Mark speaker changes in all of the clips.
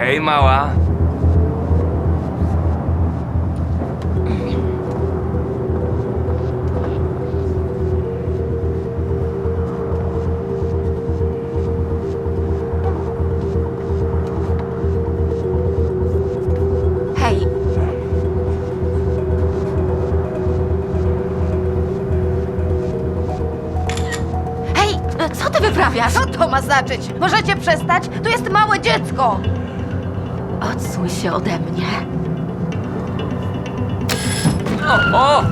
Speaker 1: Hej, mała.
Speaker 2: Hej, hej, co ty wyprawiasz?
Speaker 3: Co to ma znaczyć? Możecie przestać? Tu jest małe dziecko!
Speaker 2: Odsuń się ode mnie.
Speaker 1: O, o!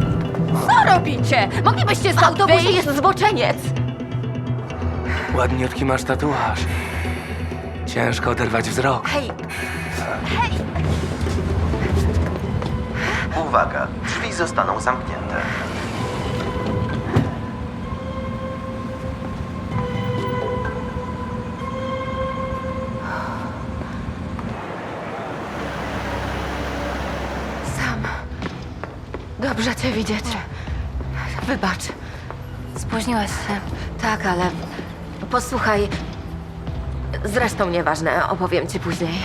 Speaker 3: Co robicie? Moglibyście
Speaker 2: W
Speaker 3: stąd
Speaker 2: autobusie
Speaker 3: wyjść?
Speaker 2: jest zboczeniec.
Speaker 1: Ładniutki masz tatuaż. Ciężko oderwać wzrok.
Speaker 2: Hej,
Speaker 4: Uwaga, drzwi zostaną zamknięte.
Speaker 2: sam. Dobrze cię widzieć. Wybacz.
Speaker 5: Spóźniłaś się.
Speaker 2: Tak, ale posłuchaj. Zresztą nieważne, opowiem ci później.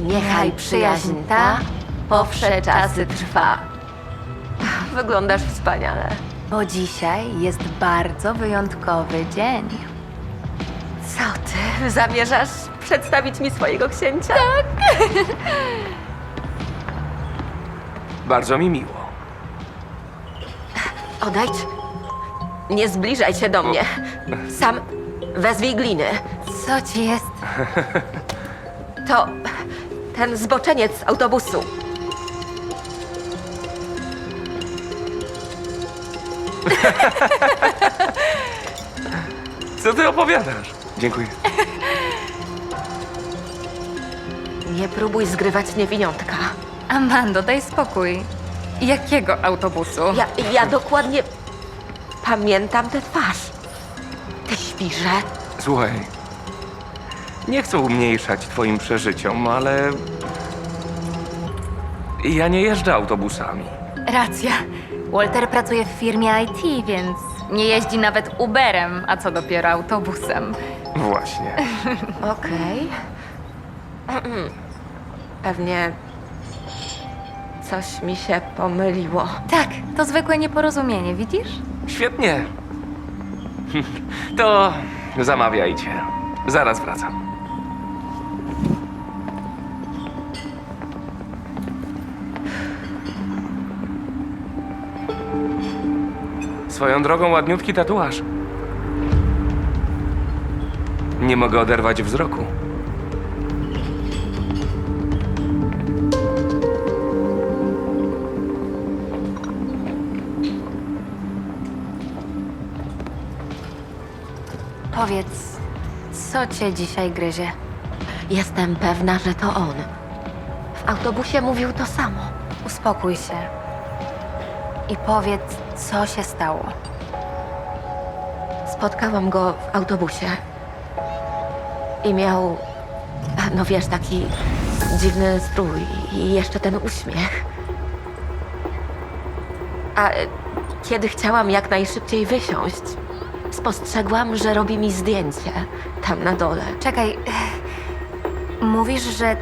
Speaker 2: Niechaj przyjaźń ta powsze czasy trwa. Wyglądasz wspaniale.
Speaker 5: Bo dzisiaj jest bardzo wyjątkowy dzień.
Speaker 2: Co ty? Zamierzasz przedstawić mi swojego księcia? Tak.
Speaker 1: Bardzo mi miło.
Speaker 2: Odejdź. Nie zbliżaj się do mnie. Sam wezwij gliny.
Speaker 5: Co ci jest?
Speaker 2: To ten zboczeniec z autobusu.
Speaker 1: Co ty opowiadasz? Dziękuję.
Speaker 2: Nie próbuj zgrywać niewiniątka.
Speaker 5: Amando, daj spokój. Jakiego autobusu?
Speaker 2: Ja, ja dokładnie pamiętam tę twarz. Ty świrze.
Speaker 1: Słuchaj. Nie chcę umniejszać twoim przeżyciom, ale... Ja nie jeżdżę autobusami.
Speaker 5: Racja. Walter pracuje w firmie IT, więc nie jeździ nawet Uberem, a co dopiero autobusem.
Speaker 1: Właśnie.
Speaker 2: Okej. Pewnie coś mi się pomyliło.
Speaker 5: Tak, to zwykłe nieporozumienie, widzisz?
Speaker 1: Świetnie. To zamawiajcie. Zaraz wracam. Swoją drogą ładniutki tatuaż. Nie mogę oderwać wzroku.
Speaker 5: Powiedz, co cię dzisiaj gryzie?
Speaker 2: Jestem pewna, że to on. W autobusie mówił to samo.
Speaker 5: Uspokój się. I powiedz, co się stało.
Speaker 2: Spotkałam go w autobusie. I miał, no wiesz, taki dziwny strój i jeszcze ten uśmiech. A kiedy chciałam jak najszybciej wysiąść, spostrzegłam, że robi mi zdjęcie tam na dole.
Speaker 5: Czekaj. Mówisz, że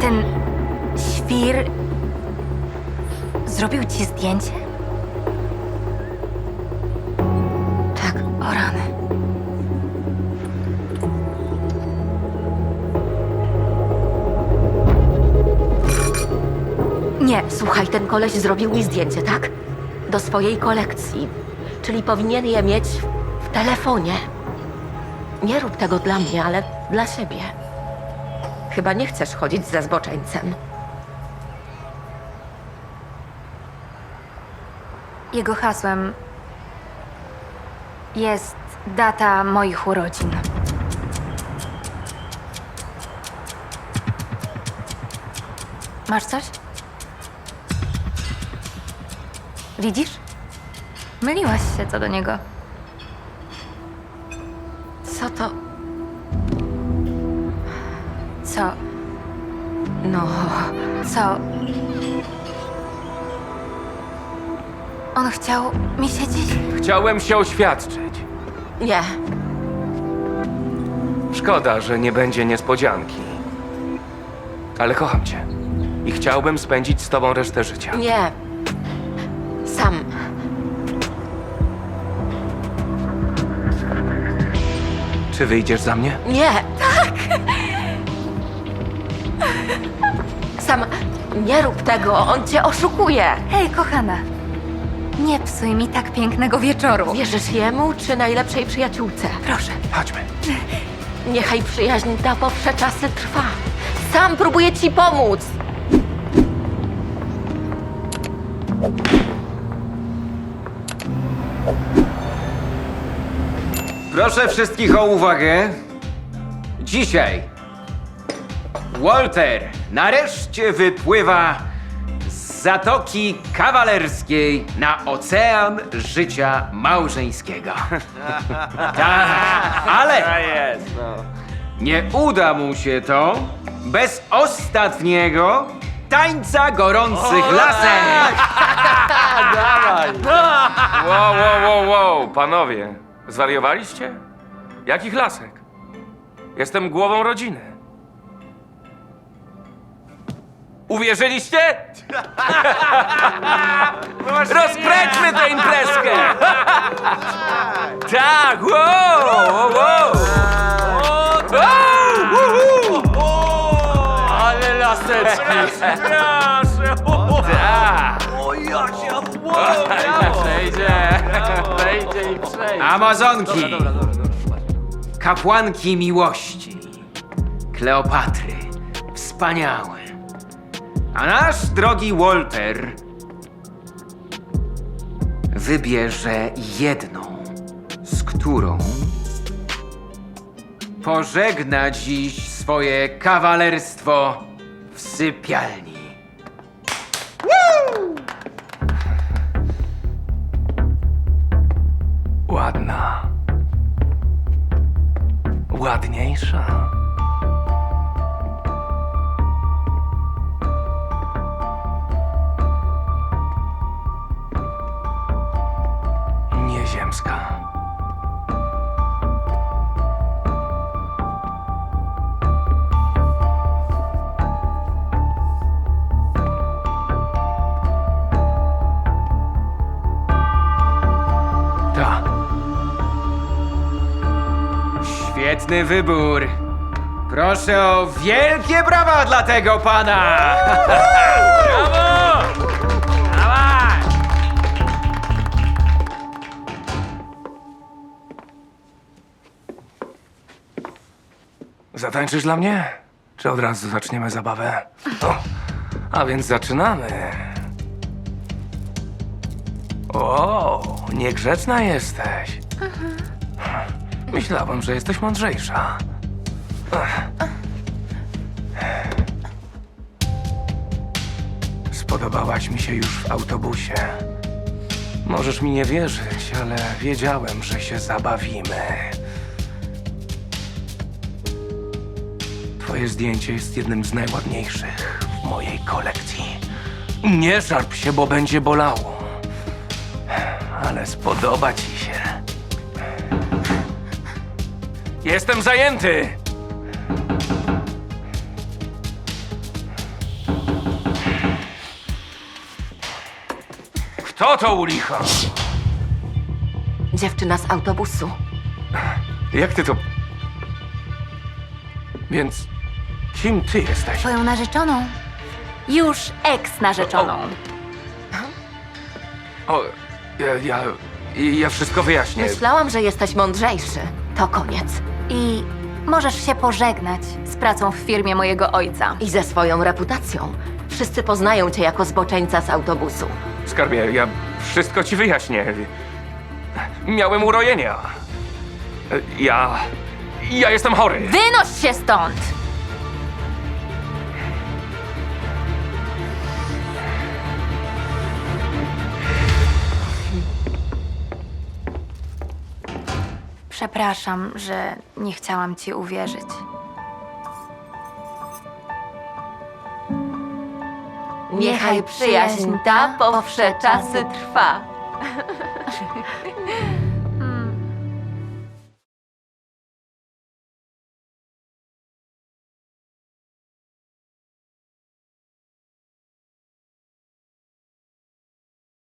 Speaker 5: ten świr zrobił ci zdjęcie?
Speaker 2: Tak,
Speaker 5: O rany. Nie,
Speaker 2: słuchaj, ten koleś zrobił mi zdjęcie, tak? Do swojej kolekcji. Czyli powinien je mieć w, telefonie. Nie rób tego dla mnie, ale dla siebie. Chyba nie chcesz chodzić ze zboczeńcem.
Speaker 5: jego hasłem jest data moich urodzin. Masz coś? Widzisz? Myliłaś się co do niego.
Speaker 2: Co to?
Speaker 5: Co?
Speaker 2: No,
Speaker 5: Co? On chciał mi się dziś...
Speaker 1: Chciałem się oświadczyć.
Speaker 2: Nie,
Speaker 1: Szkoda, że nie będzie niespodzianki. Ale kocham cię. I chciałbym spędzić z tobą resztę życia.
Speaker 2: nie.
Speaker 1: Czy wyjdziesz za mnie?
Speaker 2: Nie, tak. Sam, nie rób tego, on cię oszukuje.
Speaker 5: Hej, kochana. Nie psuj mi tak pięknego wieczoru.
Speaker 2: Wierzysz jemu czy najlepszej przyjaciółce?
Speaker 5: Proszę.
Speaker 1: Chodźmy.
Speaker 2: Niechaj przyjaźń ta po wsze czasy trwa. Sam próbuje ci pomóc.
Speaker 6: Proszę wszystkich o uwagę. Dzisiaj Walter nareszcie wypływa z Zatoki Kawalerskiej na ocean życia małżeńskiego. tak, ale nie uda mu się to bez ostatniego tańca gorących lasek.
Speaker 1: Wow, wow, wow, wow, panowie. Zwariowaliście? Jakich lasek? Jestem głową rodziny. Uwierzyliście? Rozkręćmy tę imprezkę! tak, wow, wow, wow. Wow, uhu.
Speaker 6: Ale laseczki!
Speaker 1: Tak.
Speaker 6: Amazonki, kapłanki miłości, Kleopatry, wspaniałe. A nasz drogi Walter wybierze jedną, z którą pożegna dziś swoje kawalerstwo w sypialni. Świetny wybór. Proszę o wielkie brawa dla tego pana! Brawo! Dawaj!
Speaker 1: Zatańczysz dla mnie? Czy od razu zaczniemy zabawę? O, a więc zaczynamy. O, niegrzeczna jesteś. Myślałem, że jesteś mądrzejsza. Spodobałaś mi się już w autobusie. Możesz mi nie wierzyć, ale wiedziałem, że się zabawimy. Twoje zdjęcie jest jednym z najładniejszych w mojej kolekcji. Nie szarp się, bo będzie bolało. Ale spodoba ci się. Jestem zajęty! Kto to u licha?
Speaker 2: Dziewczyna z autobusu.
Speaker 1: Jak ty to... Więc kim ty jesteś?
Speaker 5: Twoją narzeczoną? Już ex-narzeczoną.
Speaker 1: O, ja, ja, ja wszystko wyjaśnię.
Speaker 2: Myślałam, że jesteś mądrzejszy. To koniec.
Speaker 5: I możesz się pożegnać z pracą w firmie mojego ojca.
Speaker 2: I ze swoją reputacją. Wszyscy poznają cię jako zboczeńca z autobusu.
Speaker 1: Skarbie, ja wszystko ci wyjaśnię. Miałem urojenia. Ja. Ja jestem chory.
Speaker 5: Wynoś się stąd! Przepraszam, że nie chciałam ci uwierzyć.
Speaker 2: Niechaj przyjaźń ta po wsze czasy trwa.